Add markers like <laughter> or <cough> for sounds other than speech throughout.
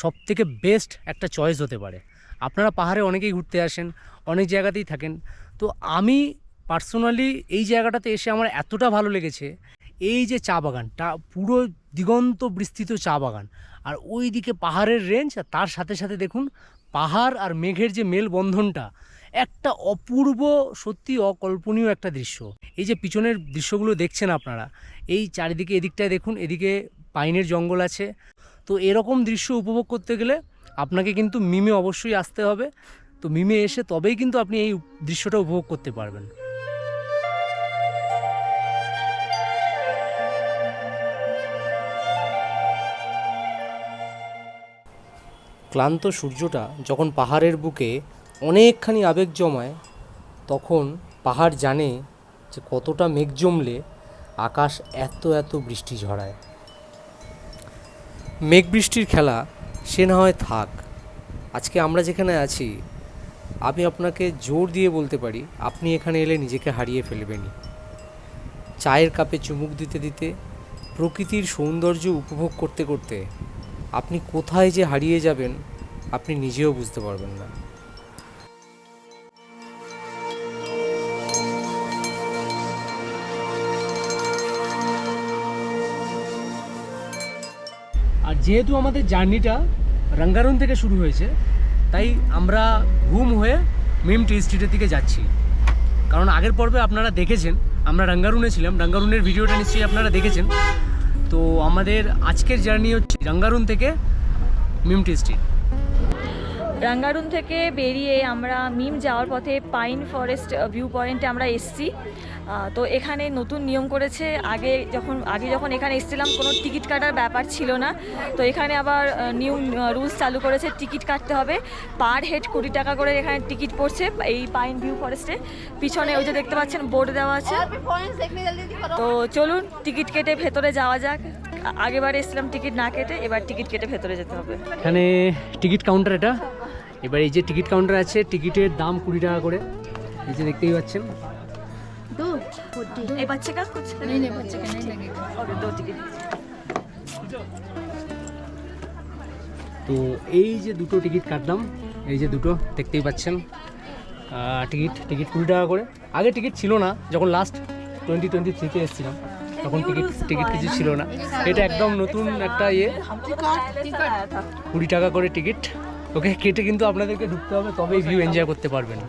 সব থেকে বেস্ট একটা চয়েস হতে পারে। আপনারা পাহাড়ে অনেকেই ঘুরতে আসেন, অনেক জায়গাতেই থাকেন। তো আমি পার্সোনালি এই জায়গাটাতে এসে আমার এতটা ভালো লেগেছে, এই যে চা বাগানটা পুরো দিগন্ত বিস্তৃত চা বাগান। আর ওই দিকে পাহাড়ের রেঞ্জ আর তার সাথে সাথে দেখুন, পাহাড় আর মেঘের যে মেলবন্ধনটা, একটা অপূর্ব, সত্যি অকল্পনীয় একটা দৃশ্য। এই যে পিছনের দৃশ্যগুলো দেখছেন আপনারা, এই চারিদিকে এদিকটায় দেখুন, এদিকে পাইনের জঙ্গল আছে। তো এরকম দৃশ্য উপভোগ করতে গেলে আপনাকে কিন্তু মিমে অবশ্যই আসতে হবে। তো মিমে এসে তবেই কিন্তু আপনি এই দৃশ্যটা উপভোগ করতে পারবেন। ক্লান্ত সূর্যটা যখন পাহাড়ের বুকে অনেকখানি আবেগ জমায়, তখন পাহাড় জানে যে কতটা মেঘ জমলে আকাশ এত এত বৃষ্টি ঝরায়। মেঘ বৃষ্টির খেলা, সে না হয় থাক। আজকে আমরা যেখানে আছি, আমি আপনাকে জোর দিয়ে বলতে পারি, আপনি এখানে এলে নিজেকে হারিয়ে ফেলবেনই। চায়ের কাপে চুমুক দিতে দিতে, প্রকৃতির সৌন্দর্য উপভোগ করতে করতে, আপনি কোথায় যে হারিয়ে যাবেন, আপনি নিজেও বুঝতে পারবেন না। যেহেতু আমাদের জার্নিটা রঙ্গারুন থেকে শুরু হয়েছে, তাই আমরা ঘুম হয়ে মিম টি স্ট্রিটের দিকে যাচ্ছি। কারণ আগের পর্বে আপনারা দেখেছেন, আমরা রঙ্গারুনে ছিলাম রঙ্গারুনের ভিডিওটা নিশ্চয়ই আপনারা দেখেছেন। তো আমাদের আজকের জার্নি হচ্ছে রঙ্গারুন থেকে মিম টি স্ট্রিট। রাঙ্গারুন থেকে বেরিয়ে আমরা মিম যাওয়ার পথে পাইন ফরেস্ট ভিউ পয়েন্টে আমরা এসছি। তো এখানে নতুন নিয়ম করেছে। আগে যখন আগে যখন এখানে এসেছিলাম, কোনো টিকিট কাটার ব্যাপার ছিল না। তো এখানে আবার নিউ রুলস চালু করেছে, টিকিট কাটতে হবে। পার হেড কুড়ি টাকা করে এখানে টিকিট পড়ছে, এই পাইন ভিউ ফরেস্টে পিছনে ওই যে দেখতে পাচ্ছেন বোর্ড দেওয়া আছে। তো চলুন, টিকিট কেটে ভেতরে যাওয়া যাক। আগেবার এসেছিলাম টিকিট না কেটে, এবার টিকিট কেটে ভেতরে যেতে হবে। এখানে টিকিট কাউন্টার এটা। এবার এই যে টিকিট কাউন্টার আছে, টিকিটের দাম কুড়ি টাকা করে। এই যে দেখতেই পাচ্ছেন। दो फोर्टी এই বাচ্চা কা কুছ नहीं नहीं बच्चे का नहीं लगेगा ওকে দো টিকিট তো এই যে দুটো টিকিট কাটলাম এই যে দুটো দেখতেই পাচ্ছেন টিকিট টিকিট কুড়ি টাকা করে আগে টিকিট ছিল না যখন লাস্ট টোয়েন্টি টোয়েন্টি থ্রিতে এসেছিলাম তখন টিকিট টিকিট কিছু ছিল না এটা একদম নতুন একটা ইয়ে কুড়ি টাকা করে টিকিট ওকে কেটে কিন্তু আপনাদেরকে ঢুকতে হবে তবেই ভিউ এনজয় করতে পারবেন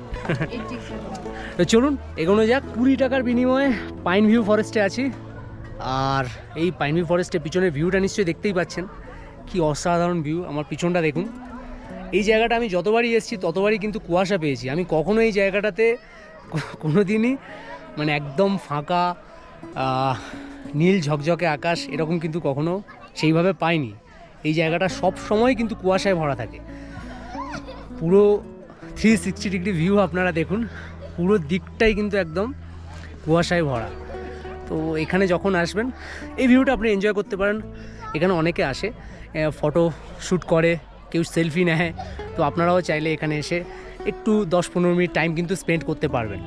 তো চলুন এগোনো যাক। কুড়ি টাকার বিনিময়ে পাইন ভিউ ফরেস্টে আছি। আর এই পাইন ভিউ ফরেস্টের পিছনের ভিউটা নিশ্চয়ই দেখতেই পাচ্ছেন। কি অসাধারণ ভিউ আমার পিছনটা দেখুন। এই জায়গাটা আমি যতবারই এসেছি, ততবারই কিন্তু কুয়াশা পেয়েছি। আমি কখনো এই জায়গাটাতে কোনো দিনই মানে একদম ফাঁকা নীল ঝকঝকে আকাশ এরকম কিন্তু কখনো সেইভাবে পাইনি। এই জায়গাটা সব সময় কিন্তু কুয়াশায় ভরা থাকে। পুরো থ্রি সিক্সটি ডিগ্রি ভিউ আপনারা দেখুন। পুরো দিকটাই কিন্তু একদম কুয়াশায় ভরা। তো এখানে যখন আসবেন, এই ভিউটা আপনি এনজয় করতে পারেন। এখানে অনেকে আসে ফটো শ্যুট করে, কেউ সেলফি নেয়। তো আপনারাও চাইলে এখানে এসে একটু দশ পনেরো মিনিট টাইম কিন্তু স্পেন্ড করতে পারবেন।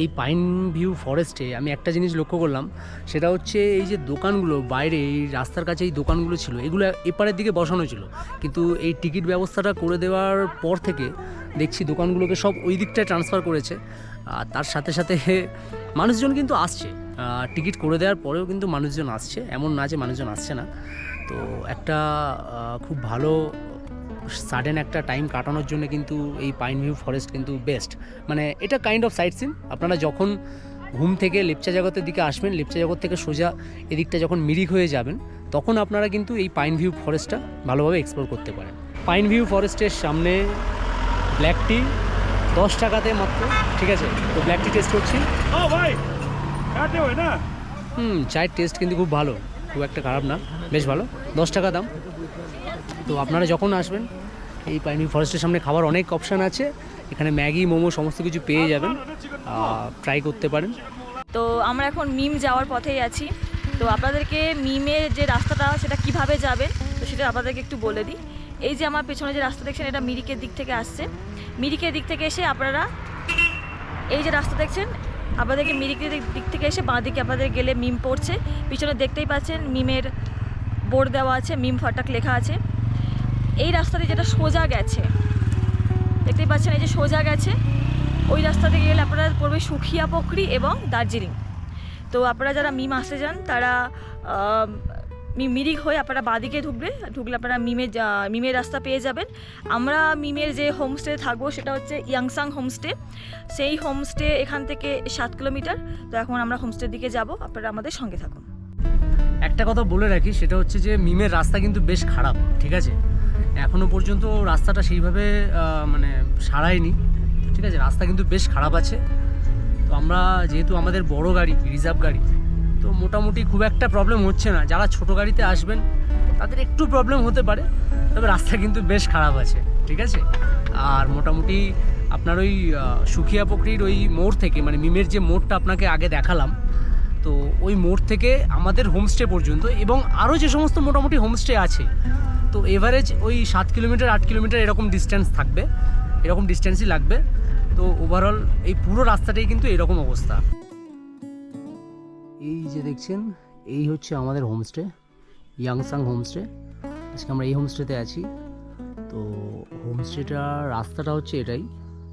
এই পাইন ভিউ ফরেস্টে আমি একটা জিনিস লক্ষ্য করলাম, সেটা হচ্ছে এই যে দোকানগুলো, বাইরে এই রাস্তার কাছে এই দোকানগুলো ছিল, এগুলো এপারের দিকে বসানো ছিল। কিন্তু এই টিকিট ব্যবস্থাটা করে দেওয়ার পর থেকে দেখছি দোকানগুলোকে সব ওই দিকটায় ট্রান্সফার করেছে। আর তার সাথে সাথে <laughs> মানুষজন কিন্তু আসছে। টিকিট করে দেওয়ার পরেও কিন্তু মানুষজন আসছে। এমন না যে মানুষজন আসছে না। তো একটা খুব ভালো সাডেন একটা টাইম কাটানোর জন্য কিন্তু এই পাইন ভিউ ফরেস্ট কিন্তু বেস্ট মানে এটা কাইন্ড অফ সাইট সিন আপনারা যখন ঘুম থেকে লেপচা জগতের দিকে আসবেন, লেপচা জগৎ থেকে সোজা এদিকটা যখন মিরিক হয়ে যাবেন, তখন আপনারা কিন্তু এই পাইন ভিউ ফরেস্টটা ভালোভাবে এক্সপ্লোর করতে পারেন। পাইন ভিউ ফরেস্টের সামনে ব্ল্যাক টি দশ টাকাতে মাত্র ঠিক আছে? তো ব্ল্যাক টি টেস্ট করছি। হুম চায়ের টেস্ট কিন্তু খুব ভালো খুব একটা খারাপ না বেশ ভালো। দশ টাকা দাম। তো আপনারা যখন আসবেন এই পাইনি ফরেস্টের সামনে খাবার অনেক অপশান আছে। এখানে ম্যাগি মোমো সমস্ত কিছু পেয়ে যাবেন। ট্রাই করতে পারেন। তো আমরা এখন মিম যাওয়ার পথেই আছি। তো আপনাদেরকে মিমের যে রাস্তাটা সেটা কীভাবে যাবেন তো সেটা আপনাদেরকে একটু বলে দিই। এই যে আমার পেছনে যে রাস্তা দেখছেন এটা মিরিকের দিক থেকে আসছে। মিরিকের দিক থেকে এসে আপনারা এই যে রাস্তা দেখছেন, আপনাদেরকে মিরিকের দিক- থেকে এসে বাঁ দিকে আপনাদের গেলে মিম পড়ছে। পিছনে দেখতেই পাচ্ছেন মিমের বোর্ড দেওয়া আছে, মিম ফাটাক লেখা আছে। এই রাস্তাতে যেটা সোজা গেছে, দেখতেই পাচ্ছেন এই যে সোজা গেছে, ওই রাস্তা থেকে গেলে আপনারা পড়বে সুখিয়া পকরি এবং দার্জিলিং। তো আপনারা যারা মিম আসতে যান তারা মিরিক হয়ে আপনারা বাদিকে ঢুকবে, ঢুকলে আপনারা মিমের মিমের রাস্তা পেয়ে যাবেন। আমরা মিমের যে হোমস্টে থাকব সেটা হচ্ছে ইয়াংসাং হোমস্টে সেই হোমস্টে এখান থেকে সাত কিলোমিটার। তো এখন আমরা হোমস্টের দিকে যাব, আপনারা আমাদের সঙ্গে থাকুন। একটা কথা বলে রাখি, সেটা হচ্ছে যে মিমের রাস্তা কিন্তু বেশ খারাপ, ঠিক আছে? এখনও পর্যন্ত রাস্তাটা সেইভাবে মানে সারায়নি, ঠিক আছে? রাস্তা কিন্তু বেশ খারাপ আছে। তো আমরা, যেহেতু আমাদের বড় গাড়ি রিজার্ভ গাড়ি তো মোটামুটি খুব একটা প্রবলেম হচ্ছে না। যারা ছোট গাড়িতে আসবেন, তাদের একটু প্রবলেম হতে পারে, তবে রাস্তা কিন্তু বেশ খারাপ আছে, ঠিক আছে? আর মোটামুটি আপনার ওই সুখিয়া পকরির ওই মোড় থেকে মানে মিমের যে মোড়টা আপনাকে আগে দেখালাম, তো ওই মোড় থেকে আমাদের হোমস্টে পর্যন্ত এবং আরও যে সমস্ত মোটামুটি হোমস্টে আছে, তো এভারেজ ওই সাত কিলোমিটার, আট কিলোমিটার এরকম ডিস্টেন্স থাকবে, এরকম ডিস্টেন্সই লাগবে। তো ওভারঅল এই পুরো রাস্তাটাই কিন্তু এরকম অবস্থা। যে দেখছেন, এই হচ্ছে আমাদের হোমস্টে ইয়াংসাং হোমস্টে আজকে আমরা এই হোমস্টেতে আছি। তো হোমস্টেটার রাস্তাটা হচ্ছে এটাই।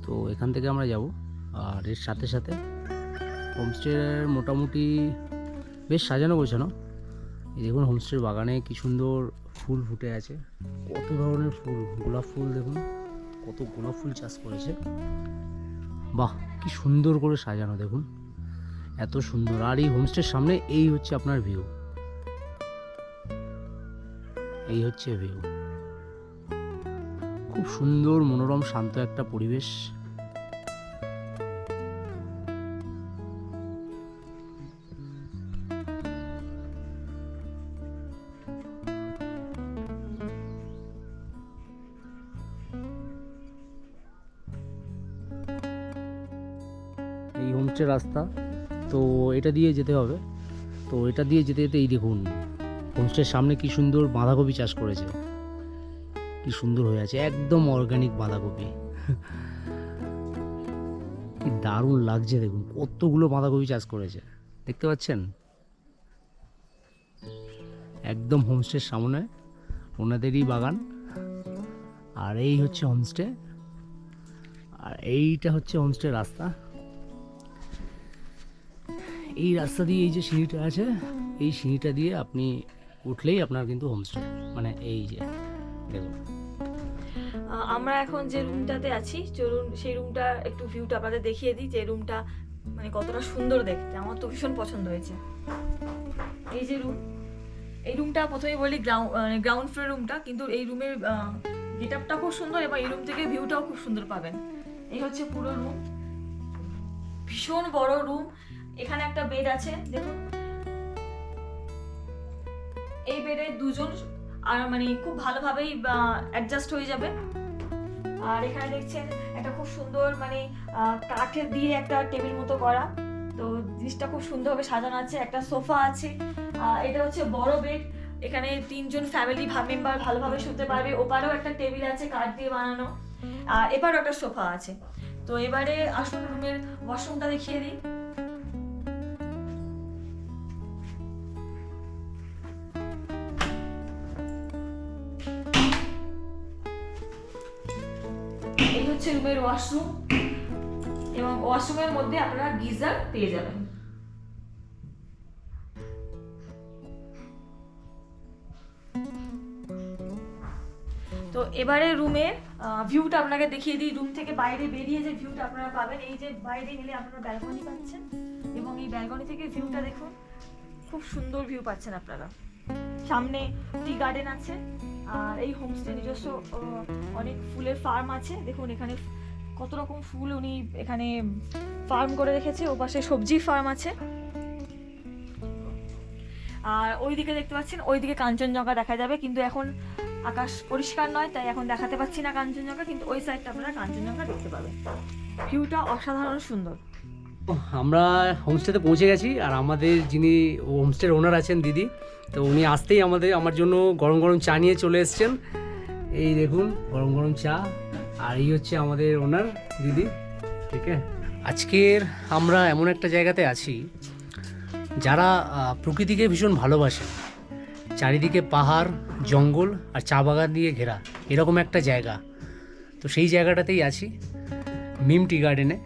তো এখান থেকে আমরা যাব। আর এর সাথে সাথে হোমস্টের মোটামুটি বেশ সাজানো গোছানো। এই দেখুন হোমস্টের বাগানে কি সুন্দর ফুল ফুটে আছে। কত ধরনের ফুল, গোলাপ ফুল দেখুন। কত গোলাপ ফুল চাষ করেছে। বাহ, কি সুন্দর করে সাজানো দেখুন। এত সুন্দর। আর এই হোমস্টের সামনে এই হচ্ছে আপনার ভিউ এই হচ্ছে ভিউ খুব সুন্দর, মনোরম, শান্ত একটা পরিবেশ। এটা দিয়ে যেতে হবে। তো এটা দিয়ে যেতে যেতে এই দেখুন হোমস্টের সামনে কি সুন্দর বাঁধাকপি চাষ করেছে। কি সুন্দর হয়ে আছে, একদম অর্গানিক বাঁধাকপি। কি দারুণ লাগছে দেখুন, কতগুলো বাঁধাকপি চাষ করেছে। দেখতে পাচ্ছেন? একদম হোমস্টের সামনে, ওনাদেরই বাগান। আর এই হচ্ছে হোমস্টে আর এইটা হচ্ছে হোমস্টে রাস্তা। এই রাস্তা দিয়ে এই যে সিঁড়িটা আছে, এই সিঁড়িটা দিয়ে আপনি উঠলেই আপনার কিন্তু হোমস্টে মানে এই যে, দেখুন। আমরা এখন যে রুমটাতে আছি, চলুন সেই রুমটা একটু ভিউটা আপনাদের দেখিয়ে দিই, যে রুমটা মানে কতটা সুন্দর দেখতে। আমার তো ভীষণ পছন্দ হয়েছে। এই যে রুম এই রুমটা প্রথমে বলি গ্রাউন্ড গ্রাউন্ড ফ্লোর রুমটা কিন্তু এই রুমের গেট আপটা খুব সুন্দর এবং এই রুম থেকে ভিউটাও খুব সুন্দর পাবেন। এই হচ্ছে পুরো রুম ভীষণ বড় রুম একটা বেড আছে, দেখুন। এই বেডে দুজন, আর মানে খুব ভালোভাবেই অ্যাডজাস্ট হয়ে যাবে। আর এখানে দেখছেন, একটা খুব সুন্দর মানে কাঠের দিয়ে একটা টেবিল মতো করা। তো জিনিসটা খুব সুন্দরভাবে সাজানো আছে, একটা সোফা আছে। এটা হচ্ছে বড় বেড এখানে তিনজন ফ্যামিলি মেম্বার ভালোভাবে শুতে পারবে। ওপারেও একটা টেবিল আছে কাঠ দিয়ে বানানো। আর এপারেও একটা সোফা আছে। তো এবারে আসুন রুমের ওয়াশরুমটা দেখিয়ে দিই। ওয়াশরুম এবং ওয়াশরুমের মধ্যে আপনারা গিজার পেয়ে যাবেন। তো এবারে রুমের ভিউটা আপনাকে দেখিয়ে দিই। রুম থেকে বাইরে বেরিয়ে যে ভিউটা আপনারা পাবেন, এই যে বাইরে গেলে আপনারা ব্যালকনি পাচ্ছেন এবং এই ব্যালকনি থেকে ভিউটা দেখুন, খুব সুন্দর ভিউ পাচ্ছেন আপনারা। সামনে টি গার্ডেন আছে, আর এই হোমস্টে নিজস্ব অনেক ফুলের ফার্ম আছে। দেখুন এখানে কত রকম ফুল উনি এখানে ফার্ম করে রেখেছে, ও পাশে সবজি ফার্ম আছে। আর ওইদিকে দেখতে পাচ্ছেন, ওইদিকে কাঞ্চনজঙ্ঘা দেখা যাবে, কিন্তু এখন আকাশ পরিষ্কার নয়, তাই এখন দেখাতে পাচ্ছি না কাঞ্চনজঙ্ঘা, কিন্তু ওই সাইডটা আপনারা কাঞ্চনজঙ্ঘা দেখতে পাবেন। ভিউটা অসাধারণ সুন্দর। আমরা হোমস্টেতে পৌঁছে গেছি, আর আমাদের যিনি হোমস্টের ওনার আছেন দিদি, তো উনি আসতেই আমাদের, আমার জন্য গরম গরম চা নিয়ে চলে এসছেন। এই দেখুন, গরম গরম চা। আর এই হচ্ছে আমাদের ওনার দিদি, ঠিক আছে? আজকের আমরা এমন একটা জায়গাতে আছি, যারা প্রকৃতিকে ভীষণ ভালোবাসে। চারিদিকে পাহাড়, জঙ্গল আর চা বাগান দিয়ে ঘেরা, এরকম একটা জায়গা। তো সেই জায়গাটাতেই আছি মিম টি গার্ডেনে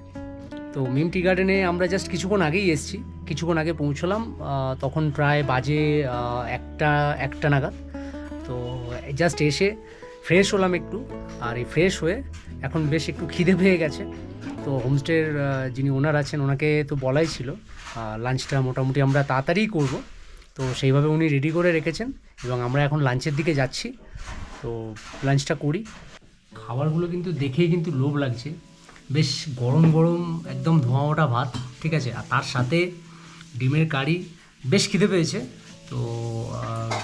তো মিম টি গার্ডেনে আমরা জাস্ট কিছুক্ষণ আগেই এসেছি, কিছুক্ষণ আগে পৌঁছলাম তখন প্রায় বাজে একটা একটা নাগাদ। তো জাস্ট এসে ফ্রেশ হলাম একটু, আর এই ফ্রেশ হয়ে এখন বেশ একটু খিদে পেয়ে গেছে। তো হোমস্টের যিনি ওনার আছেন, ওনাকে তো বলাই ছিল লাঞ্চটা মোটামুটি আমরা তাড়াতাড়িই করব। তো সেইভাবে উনি রেডি করে রেখেছেন, এবং আমরা এখন লাঞ্চের দিকে যাচ্ছি। তো লাঞ্চটা করি। খাবারগুলো কিন্তু দেখেই কিন্তু লোভ লাগছে। বেশ গরম গরম একদম ধোঁয়া ওঠা ভাত, ঠিক আছে? আর তার সাথে ডিমের কারি, বেশ খিদে পেয়েছে। তো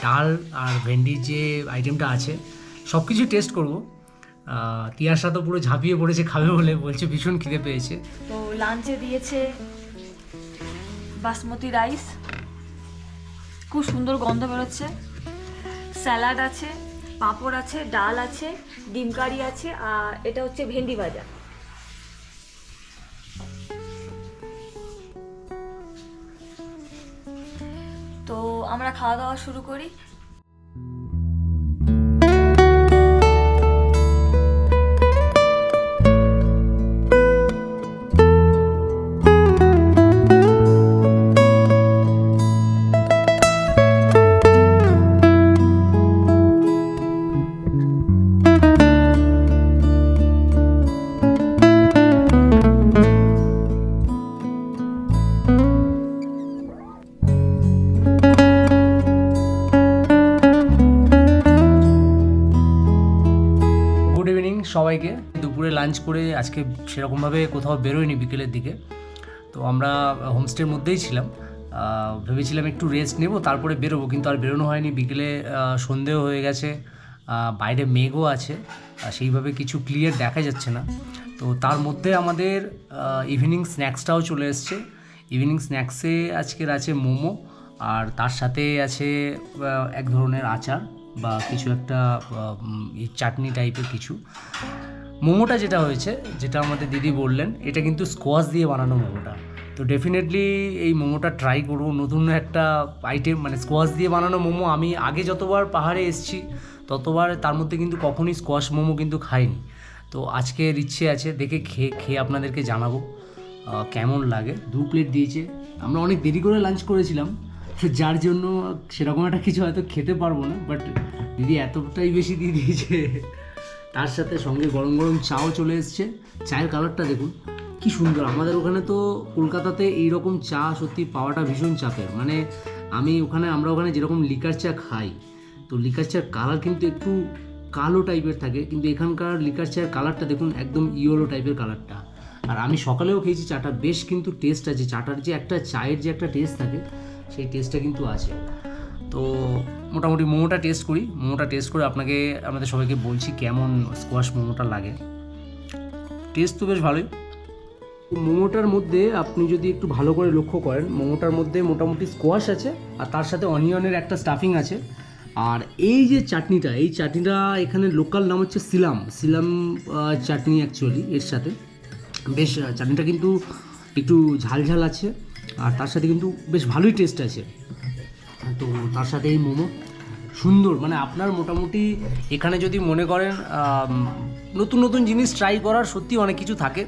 ডাল আর ভেন্ডির যে আইটেমটা আছে সব কিছু টেস্ট করব তিয়াশা তো পুরো ঝাঁপিয়ে পড়েছে, খাবে বলে বলছে, ভীষণ খিদে পেয়েছে। তো লাঞ্চে দিয়েছে বাসমতি রাইস। খুব সুন্দর গন্ধ বেরোচ্ছে। স্যালাড আছে, পাঁপড় আছে, ডাল আছে, ডিম কারি আছে, আর এটা হচ্ছে ভেন্ডি ভাজা। তো আমরা খাওয়া দাওয়া শুরু করি। করে আজকে সেরকমভাবে কোথাও বেরোয়নি বিকেলের দিকে। তো আমরা হোমস্টের মধ্যেই ছিলাম। ভেবেছিলাম একটু রেস্ট নেব, তারপরে বেরোবো, কিন্তু আর বেরোনো হয়নি। বিকেলে সন্ধেও হয়ে গেছে। বাইরে মেঘও আছে সেইভাবে কিছু ক্লিয়ার দেখা যাচ্ছে না। তো তার মধ্যে আমাদের ইভিনিং স্ন্যাক্সটাও চলে এসছে। ইভিনিং স্ন্যাক্সে আজকের আছে মোমো, আর তার সাথে আছে এক ধরনের আচার বা কিছু একটা চাটনি টাইপের কিছু। মোমোটা যেটা হয়েছে, যেটা আমাদের দিদি বললেন, এটা কিন্তু স্কোয়াশ দিয়ে বানানো মোমোটা। তো ডেফিনেটলি এই মোমোটা ট্রাই করব। নতুন একটা আইটেম মানে স্কোয়াশ দিয়ে বানানো মোমো। আমি আগে যতবার পাহাড়ে এসেছি, ততবার তার মধ্যে কিন্তু কখনই স্কোয়াশ মোমো কিন্তু খাইনি। তো আজকের ইচ্ছে আছে, দেখে খেয়ে খেয়ে আপনাদেরকে জানাব কেমন লাগে। দু প্লেট দিয়েছে। আমরা অনেক দেরি করে লাঞ্চ করেছিলাম যার জন্য সেরকম একটা কিছু হয়তো খেতে পারব না বাট দিদি এতটাই বেশি দিয়ে দিয়েছে। তার সাথে সঙ্গে গরম গরম চাও চলে এসছে। চায়ের কালারটা দেখুন, কি সুন্দর। আমাদের ওখানে তো কলকাতাতে এই রকম চা সত্যি পাওয়াটা ভীষণ চাপের। মানে আমি ওখানে, আমরা ওখানে যেরকম লিকার চা খাই, তো লিকার চার কালার কিন্তু একটু কালো টাইপের থাকে, কিন্তু এখানকার লিকার চায়ের কালারটা দেখুন একদম ইয়েলো টাইপের কালারটা আর আমি সকালেও খেয়েছি চাটা, বেশ কিন্তু টেস্ট আছে। চাটার যে একটা, চায়ের যে একটা টেস্ট থাকে, সেই টেস্টটা কিন্তু আছে। তো মোটামুটি মোমোটা টেস্ট করি। মোমোটা টেস্ট করে আপনাকে আমাদের সবাইকে বলছি কেমন স্কোয়াশ মোমোটা লাগে। টেস্ট তো বেশ ভালোই। মোমোটার মধ্যে আপনি যদি একটু ভালো করে লক্ষ্য করেন, মোমোটার মধ্যে মোটামুটি স্কোয়াশ আছে, আর তার সাথে অনিয়নের একটা স্টাফিং আছে। আর এই যে চাটনিটা, এই চাটনিটা এখানে লোকাল নাম হচ্ছে সিলাম। সিলাম চাটনি অ্যাকচুয়ালি এর সাথে। বেশ চাটনিটা কিন্তু একটু ঝাল ঝাল আছে, আর তার সাথে কিন্তু বেশ ভালোই টেস্ট আছে। তো তার সাথে এই মোমো। সুন্দর মানে আপনার মোটামুটি এখানে যদি মনে করেন নতুন নতুন জিনিস ট্রাই করার সত্যি অনেক কিছু থাকে।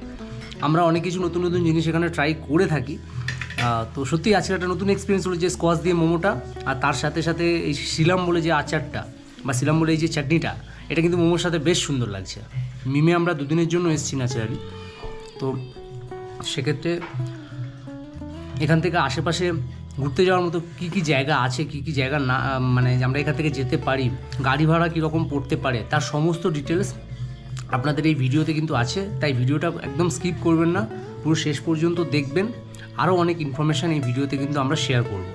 আমরা অনেক কিছু নতুন নতুন জিনিস এখানে ট্রাই করে থাকি। তো সত্যি আজকে একটা নতুন এক্সপিরিয়েন্স হলো যে স্কোয়াশ দিয়ে মোমোটা, আর তার সাথে সাথে এই শিলাম বলে যে আচারটা, বা শিলাম বলে এই যে চাটনিটা, এটা কিন্তু মোমোর সাথে বেশ সুন্দর লাগছে। মিমে আমরা দুদিনের জন্য এসেছি ন্যাচারালি তো সেক্ষেত্রে এখান থেকে আশেপাশে ঘুরতে যাওয়ার মতো কী কী জায়গা আছে, কী কী জায়গা না মানে আমরা এখান থেকে যেতে পারি, গাড়ি ভাড়া কীরকম পড়তে পারে, তার সমস্ত ডিটেলস আপনাদের এই ভিডিওতে কিন্তু আছে। তাই ভিডিওটা একদম স্কিপ করবেন না, পুরো শেষ পর্যন্ত দেখবেন। আরও অনেক ইনফরমেশান এই ভিডিওতে কিন্তু আমরা শেয়ার করব।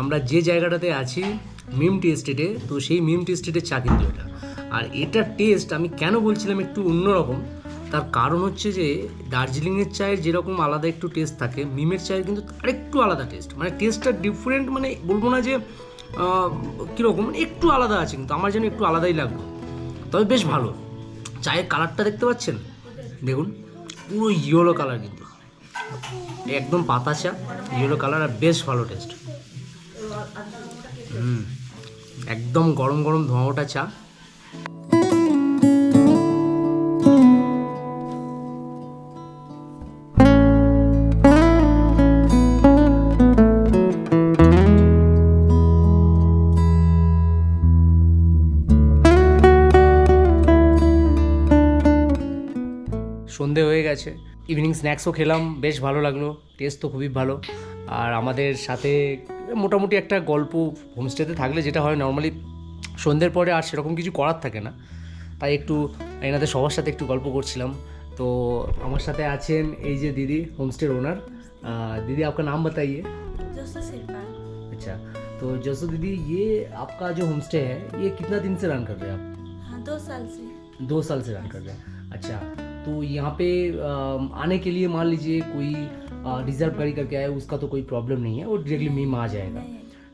আমরা যে জায়গাটাতে আছি মিমটি এস্টেটে তো সেই মিমটি এস্টেটের চা কিন্তু এটা। আর এটার টেস্ট আমি কেন বলছিলাম একটু অন্যরকম? তার কারণ হচ্ছে যে, দার্জিলিংয়ের চায়ের যেরকম আলাদা একটু টেস্ট থাকে, মিমের চায়ের কিন্তু আরেকটু আলাদা টেস্ট মানে টেস্টটা ডিফারেন্ট মানে বলব না যে কীরকম মানে একটু আলাদা আছে কিন্তু, আমার যেন একটু আলাদাই লাগল। তবে বেশ ভালো। চায়ের কালারটা দেখতে পাচ্ছেন? দেখুন, পুরো ইয়েলো কালার কিন্তু। একদম পাতা চা ইয়েলো কালার আর বেশ ভালো টেস্ট হুম, একদম গরম গরম ধোঁয়া চা। ইভিনিং স্ন্যাক্সও খেলাম বেশ ভালো লাগলো টেস্ট তো খুবই ভালো আর আমাদের সাথে মোটামুটি একটা গল্প হোমস্টেতে থাকলে যেটা হয় নর্মালি সন্ধ্যের পরে আর সেরকম কিছু করার থাকে না তাই একটু এনাদের সবার সাথে একটু গল্প করছিলাম তো আমার সাথে আছেন এই যে দিদি হোমস্টের ওনার दीदी आपका नाम बताइए जसो शेर्पा अच्छा तो जसो दीदी ये आपका जो होम स्टे है ये कितना दिन से रन कर रहे हैं आप हाँ दो साल से दो साल से रन कर रहे हैं अच्छा तो यहाँ पे आने के लिए मान लीजिए कोई रिज़र्व गाड़ी करके आए उसका तो कोई प्रॉब्लम नहीं है, वो डायरेक्टली मीम आ जाएगा।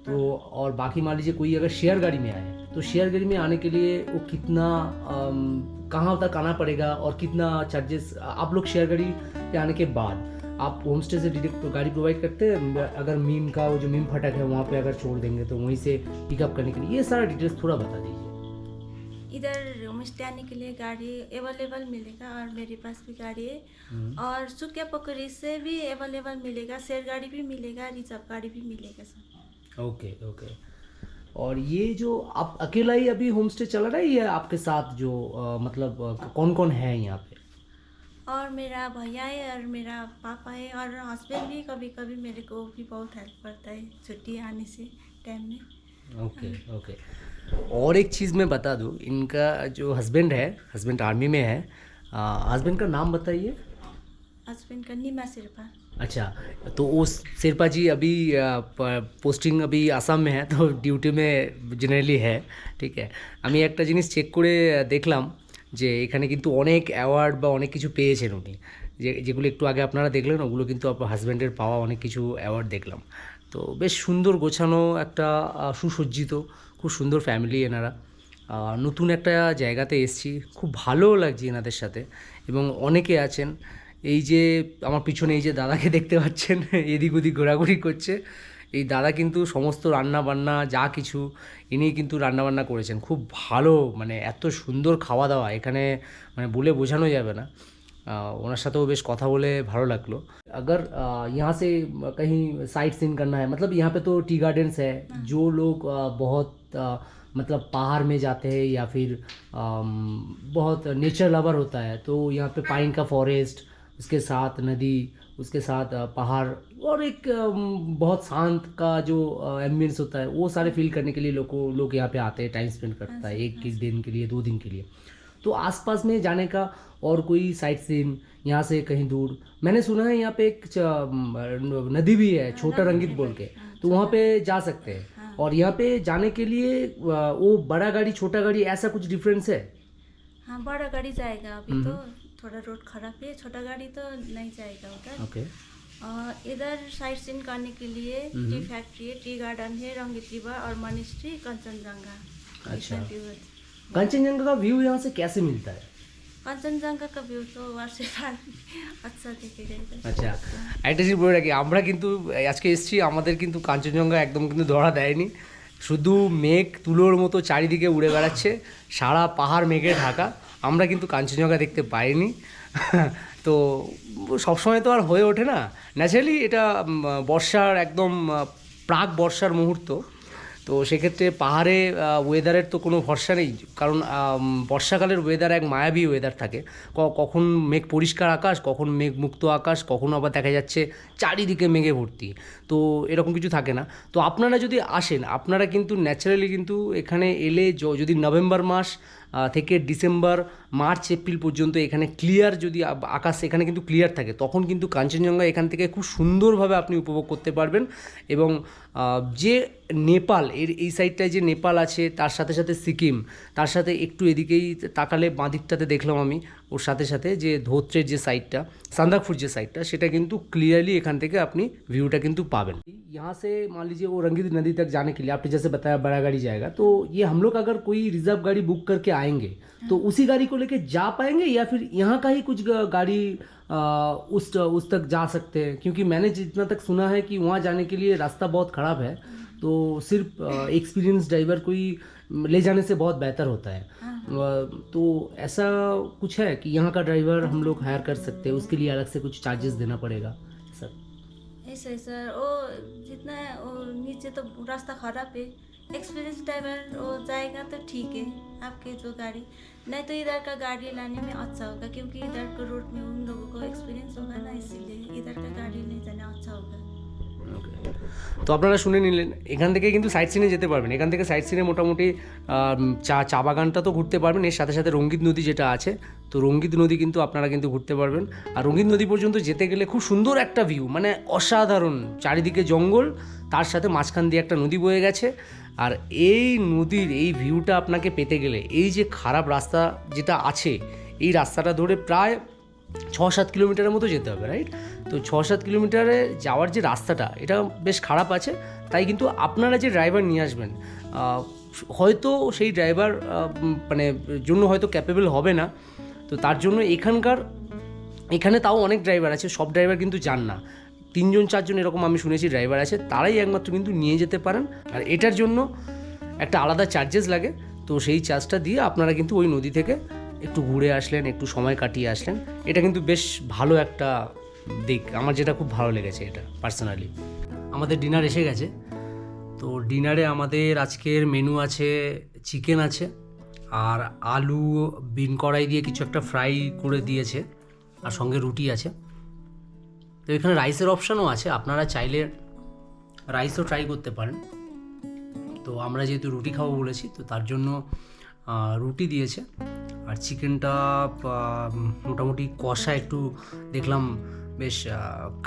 तो और बाकी मान लीजिए कोई अगर शेयर गाड़ी में आए तो शेयर गाड़ी में आने के लिए वो कितना कहाँ तक आना पड़ेगा और कितना चार्जेस आप लोग शेयर गाड़ी पे आने के बाद आप होम स्टे से डायरेक्ट गाड़ी प्रोवाइड करते हैं अगर मीम का वो जो मीम फटक है, वहाँ पे अगर छोड़ देंगे तो वहीं से पिकअप करने के लिए, ये सारा डिटेल्स थोड़ा बता दीजिए। इधर होम स्टे आने के लिए गाड़ी अवेलेबल मिलेगा और मेरे पास भी गाड़ी है। और सुकिया पकड़ी से भी अवेलेबल मिलेगा शेयर गाड़ी भी मिलेगा रिज़र्व गाड़ी भी मिलेगा सब ओके ओके और ये जो आप अकेला ही अभी होम स्टे चला रहा है या आपके साथ जो अ, मतलब कौन कौन है यहाँ पे? और मेरा भैया है और मेरा पापा है और हस्बैंड भी कभी कभी मेरे को भी बहुत हेल्प करता है छुट्टी आने से टाइम में। ओके ओके और एक चीज़ मैं बता दूँ इनका जो हस्बैंड है हस्बैंड आर्मी में है हस्बैंड का नाम बताइए हस्बैंड का नीमा सिरपा अच्छा तो वो शेरपा जी अभी अ, प- পোস্টিং अभी আসাম में है তো ডিউটি মে জেনারেলি হ্যাঁ ঠিক আছে আমি একটা জিনিস চেক করে দেখলাম যে এখানে কিন্তু অনেক অ্যাওয়ার্ড বা অনেক কিছু পেয়েছেন উনি যে যেগুলো একটু আগে আপনারা দেখলেন ওগুলো কিন্তু আপনার হাজব্যান্ডের পাওয়া অনেক কিছু অ্যাওয়ার্ড দেখলাম তো বেশ সুন্দর গোছানো একটা আহ, সুসজ্জিত খুব সুন্দর ফ্যামিলি এনারা আহ, নতুন একটা জায়গাতে এসেছি খুব ভালোও লাগছে এনাদের সাথে এবং অনেকে আছেন এই যে আমার পিছনে এই যে দাদাকে দেখতে পাচ্ছেন <laughs> এদিক ওদিক ঘোরাঘুরি করছে এই দাদা কিন্তু সমস্ত রান্না বান্না যা কিছু ইনি কিন্তু রান্না বান্না করেছেন খুব ভালো মানে এত সুন্দর খাওয়া দাওয়া এখানে মানে বলে বোঝানো যাবে না আহ, ওনার সাথেও বেশ কথা বলে ভালো লাগলো अगर अ, यहाँ से कहीं साइट सीन करना है मतलब यहाँ पे तो टी गार्डन्स है जो लोग अ, बहुत अ, मतलब पहाड़ में जाते हैं या फिर बहुत नेचर लवर होता है तो यहाँ पे पाइन का फॉरेस्ट उसके साथ नदी उसके साथ पहाड़ और एक बहुत शांत का जो एम्बियंस होता है वो सारे फील करने के लिए लोगों लोग यहाँ पे आते हैं टाइम स्पेंड करता है एक किस दिन के लिए दो दिन के लिए। तो आसपास में जाने का और कोई साइट सीन यहाँ से कहीं दूर मैंने सुना है यहाँ पे एक नदी भी है छोटा रंगीत बोल के तो वहाँ पे जा सकते हैं। और यहाँ पे जाने के लिए वो बड़ा गाड़ी छोटा गाड़ी ऐसा कुछ डिफरेंस है? हाँ बड़ा गाड़ी जाएगा अभी तो। थोड़ा रोड खराब है छोटा गाड़ी तो नहीं जाएगा उधर। ओके इधर साइट सीन करने के लिए टी फैक्ट्री है टी गार्डन है रंगीत रिवर और मनिस्ट्री कंचनजंगा अच्छा। कंचनजंगा का व्यू यहाँ से कैसे मिलता है? আচ্ছা একটা জিনিস বলে রাখি, আমরা কিন্তু আজকে এসেছি, আমাদের কিন্তু কাঞ্চনজঙ্ঘা একদম কিন্তু ধরা দেয়নি। শুধু মেঘ তুলোর মতো চারিদিকে উড়ে বেড়াচ্ছে, সারা পাহাড় মেঘে ঢাকা, আমরা কিন্তু কাঞ্চনজঙ্ঘা দেখতে পাইনি। তো সবসময় তো আর হয়ে ওঠে না। ন্যাচারালি এটা বর্ষার একদম প্রাক বর্ষার মুহূর্ত। তো সেক্ষেত্রে পাহাড়ে ওয়েদারের তো কোনো ভরসা নেই। কারণ বর্ষাকালের ওয়েদার এক মায়াবী ওয়েদার থাকে। কখন মেঘ পরিষ্কার আকাশ, কখন মেঘ মুক্ত আকাশ, কখন আবার দেখা যাচ্ছে চারিদিকে মেঘে ভর্তি। তো এরকম কিছু থাকে না। তো আপনারা যদি আসেন, আপনারা কিন্তু ন্যাচারালি কিন্তু এখানে এলে যদি নভেম্বর মাস থেকে ডিসেম্বর, মার্চ, এপ্রিল পর্যন্ত এখানে ক্লিয়ার যদি আকাশ এখানে কিন্তু ক্লিয়ার থাকে, তখন কিন্তু কাঞ্চনজঙ্ঘা এখান থেকে খুব সুন্দরভাবে আপনি উপভোগ করতে পারবেন। এবং যে নেপাল, এর, এই সাইডটায় যে নেপাল আছে, তার সাথে সাথে সিকিম, তার সাথে একটু এদিকেই তাকালে বাঁ দিকটাতে দেখলাম আমি ওর সাথে সাথে যে ধোত্রের যে সাইডটা সান্দাকফুর যে সাইডটা সেটা কিন্তু ক্লিয়ারলি এখান থেকে আপনি ভিউটা কিন্তু পাবেন यहाँ से मान लीजिए वो रंगीत नदी तक जाने के लिए आपने जैसे बताया बड़ा गाड़ी जाएगा तो ये हम लोग अगर कोई रिजर्व गाड़ी बुक करके आएंगे तो उसी गाड़ी को लेके जा पाएंगे या फिर यहाँ का ही कुछ ग- गाड़ी आ, उस उस तक जा सकते हैं क्योंकि मैंने जितना तक सुना है कि वहाँ जाने के लिए रास्ता बहुत ख़राब है तो सिर्फ एक्सपीरियंस ड्राइवर को ही ले जाने से बहुत बेहतर होता है। तो ऐसा कुछ है कि यहाँ का ड्राइवर हम लोग हायर कर सकते हैं उसके लिए अलग से कुछ चार्जेस देना पड़ेगा सर। ऐसा है सर। वो जितना है, वो नीचे तो रास्ता खराब है। एक्सपीरियंस ड्राइवर वो जाएगा तो ठीक है आपके जो गाड़ी। नहीं तो इधर का गाड़ी लाने में अच्छा होगा क्योंकि इधर के रोड में उन लोगों को एक्सपीरियंस होगा ना इसीलिए इधर का गाड़ी ले जाना अच्छा होगा। তো আপনারা শুনে নিলেন, এখান থেকে কিন্তু সাইট সিনে যেতে পারবেন। এখান থেকে সাইট সিনে মোটামুটি চা চা বাগানটা তো ঘুরতে পারবেন। এর সাথে সাথে রঙ্গিত নদী যেটা আছে, তো রঙ্গিত নদী কিন্তু আপনারা কিন্তু ঘুরতে পারবেন। আর রঙ্গিত নদী পর্যন্ত যেতে গেলে খুব সুন্দর একটা ভিউ মানে অসাধারণ। চারিদিকে জঙ্গল, তার সাথে মাঝখান দিয়ে একটা নদী বয়ে গেছে। আর এই নদীর এই ভিউটা আপনাকে পেতে গেলে, এই যে খারাপ রাস্তা যেটা আছে, এই রাস্তাটা ধরে প্রায় ছ সাত কিলোমিটারের মতো যেতে হবে রাইট তো ছ সাত কিলোমিটারে যাওয়ার যে রাস্তাটা, এটা বেশ খারাপ আছে। তাই কিন্তু আপনারা যে ড্রাইভার নিয়ে আসবেন হয়তো সেই ড্রাইভার মানে জন্য হয়তো ক্যাপেবল হবে না। তো তার জন্য এখানকার, এখানে তাও অনেক ড্রাইভার আছে, সব ড্রাইভার কিন্তু যান না। তিনজন, চারজন এরকম আমি শুনেছি ড্রাইভার আছে, তারাই একমাত্র কিন্তু নিয়ে যেতে পারেন। আর এটার জন্য একটা আলাদা চার্জেস লাগে। তো সেই চার্জটা দিয়ে আপনারা কিন্তু ওই নদী থেকে একটু ঘুরে আসলেন, একটু সময় কাটিয়ে আসলেন। এটা কিন্তু বেশ ভালো একটা দিক, আমার যেটা খুব ভালো লেগেছে এটা পার্সোনালি আমাদের ডিনার এসে গেছে। তো ডিনারে আমাদের আজকের মেনু আছে চিকেন আছে, আর আলু বিন কড়াই দিয়ে কিছু একটা ফ্রাই করে দিয়েছে, আর সঙ্গে রুটি আছে। তো এখানে রাইসের অপশানও আছে, আপনারা চাইলে রাইসও ট্রাই করতে পারেন। তো আমরা যেহেতু রুটি খাব বলেছি, তো তার জন্য রুটি দিয়েছে। আর চিকেনটা মোটামুটি কষা একটু দেখলাম বেশ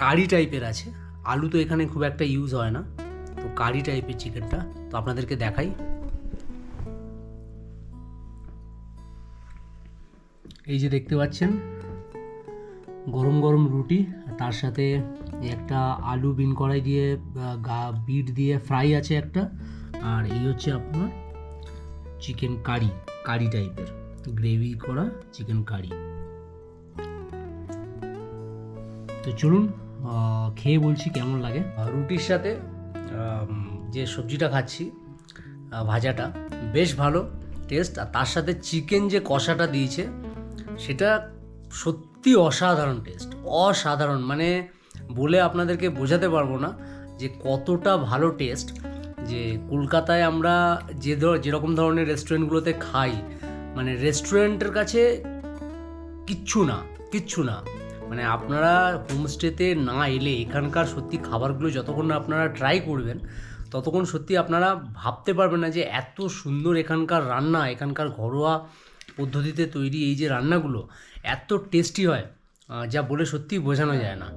কারি টাইপের আছে। আলু তো এখানে খুব একটা ইউজ হয় না। তো কারি টাইপের চিকেনটা তো আপনাদেরকে দেখাই। এই যে দেখতে পাচ্ছেন, গরম গরম রুটি তার সাথে একটা আলু বিন কড়াই দিয়ে গা বিট দিয়ে ফ্রাই আছে একটা। আর এই হচ্ছে আপনার চিকেন কারি কারি টাইপের গ্রেভি করা চিকেন কারি তো চলুন খেয়ে বলছি কেমন লাগে। রুটির সাথে যে সবজিটা খাচ্ছি ভাজাটা, বেশ ভালো টেস্ট আর তার সাথে চিকেন যে কষাটা দিয়েছে, সেটা সত্যি অসাধারণ টেস্ট অসাধারণ। মানে বলে আপনাদেরকে বোঝাতে পারব না যে কতটা ভালো টেস্ট যে কলকাতায় আমরা যে ধর, যেরকম ধরনের রেস্টুরেন্টগুলোতে খাই মানে রেস্টুরেন্টের কাছে কিচ্ছু না কিচ্ছু না। মানে আপনারা হোমস্টেতে না এলে এখানকার সত্যি খাবারগুলো যতক্ষণ না আপনারা ট্রাই করবেন, ততক্ষণ সত্যি আপনারা ভাবতে পারবেন না যে এত সুন্দর এখানকার রান্না, এখানকার ঘরোয়া পদ্ধতিতে তৈরি এই যে রান্নাগুলো, এত টেস্টি হয় যা বলে সত্যি বোঝানো যায় না।